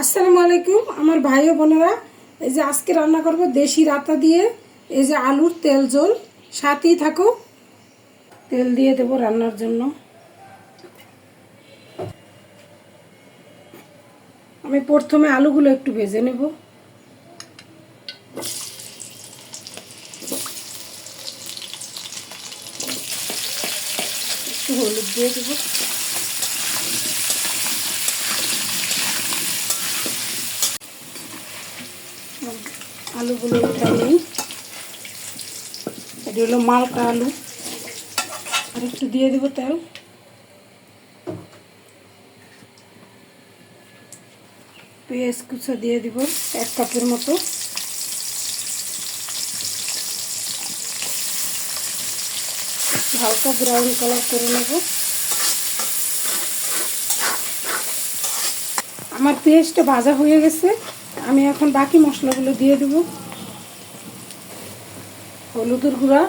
আসসালামু আলাইকুম, আমার ভাই ও বোনেরা। এই যে আজকে রান্না করব দেশি রাতা দিয়ে। এই যে আলুর তেল ঝোল। সাথেই থাকো। তেল দিয়ে দেব রান্নার জন্য। আমি প্রথমে আলুগুলো একটু ভেজে নেব। একটু হলুদ দিয়ে দেবো। আলুগুলো উঠাই নিই। এটি হলো মালকা আলু। আর একটু দিয়ে দেবো তেল। পেঁয়াজ কুচা দিয়ে দিব এক কাপের মতো। হালকা ব্রাউন কালার করে নেব। আমার পেঁয়াজটা ভাজা হয়ে গেছে। আমি এখন বাকি মশলাগুলো দিয়ে দেব। হলুদের গুঁড়া,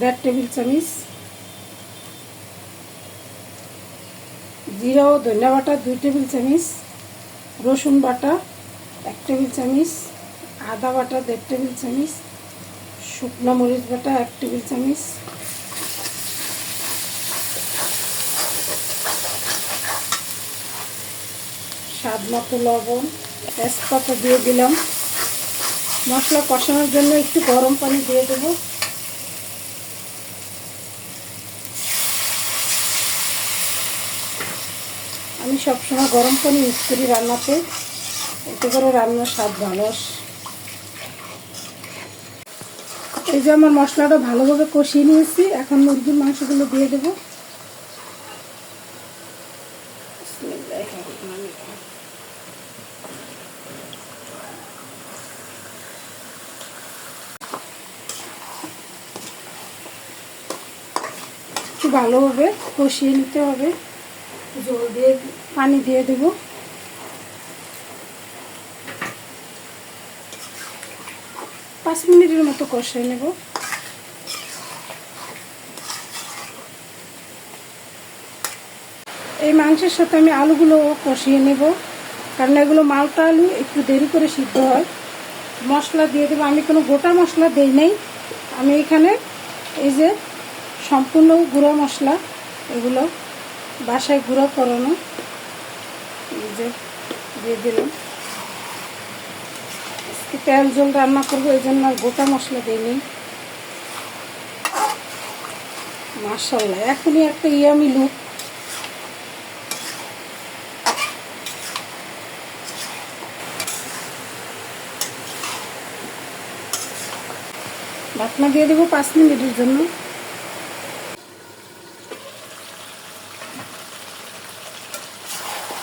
দেড় টেবিল চামিচ। জিরা ও ধনিয়া বাটা দুই টেবিল চামিচ। রসুন বাটা এক টেবিল চামিচ। আদা বাটা দেড় টেবিল চামিচ। শুকনো মরিচ বাটা এক টেবিল চামিচ। স্বাদ মতো লবণ। তেজপাতা দিয়ে দিলাম। মশলা কষানোর জন্য একটু গরম পানি দিয়ে দেবো। আমি সবসময় গরম পানি ইউজ করি রান্নাতে। এতে করে রান্নার স্বাদ ভালো এই যে আমার মশলাটা ভালোভাবে কষিয়ে নিয়েছি, এখন মুরগির মাংসগুলো দিয়ে দেবো। একটু ভালোভাবে কষিয়ে নিতে হবে। জল দিয়ে, পানি দিয়ে দেব। পাঁচ মিনিটের মতো কষিয়ে নেব। এই মাংসের সাথে আমি আলুগুলো কষিয়ে নেব, কারণ এগুলো মালটা আলু, একটু দেরি করে সিদ্ধ হয়। মশলা দিয়ে দেবো। আমি কোনো গোটা মশলা দেই নাই। আমি এখানে এই যে সম্পূর্ণ গুঁড়ো মশলা, এগুলো বাসায় গুঁড়ো করানো। যে, দিয়ে দিলাম। আজকে তেল জল রান্না করব, এই জন্য গোটা মশলা দিইনি। মাসাল্লাহ এখনই একটা ইয়ামি লুক ঢাকনা দিয়ে দেবো পাঁচ মিনিটের জন্য।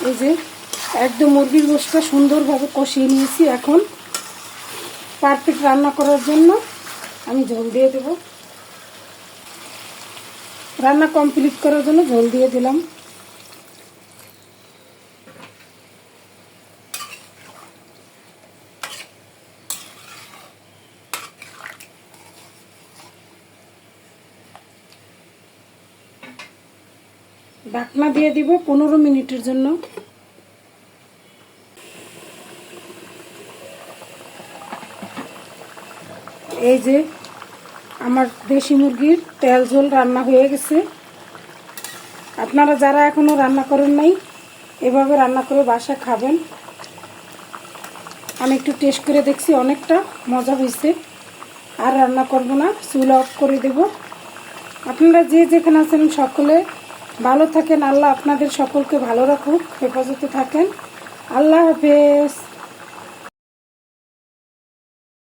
এই যে, একদম মুরগির গোষ্ঠটা সুন্দরভাবে কষিয়ে নিয়েছি এখন। পারফেক্ট রান্না করার জন্য আমি ঝোল দিয়ে দেব। রান্না কমপ্লিট করার জন্য ঝোল দিয়ে দিলাম। ঢাকনা দিয়ে দিব পনেরো মিনিটের জন্য। এই যে আমার দেশি মুরগির তেল ঝোল রান্না হয়ে গেছে। আপনারা যারা এখনও রান্না করেন নাই, এভাবে রান্না করে বাসা খাবেন। আমি একটু টেস্ট করে দেখছি, অনেকটা মজা হয়েছে আর রান্না করব না, চুল অফ করে দেব। আপনারা যে যেখানে আছেন সকলে ভালো থাকেন আল্লাহ আপনাদের সকলকে ভালো রাখুক হেফাজতে থাকেন। আল্লাহ হাফেজ।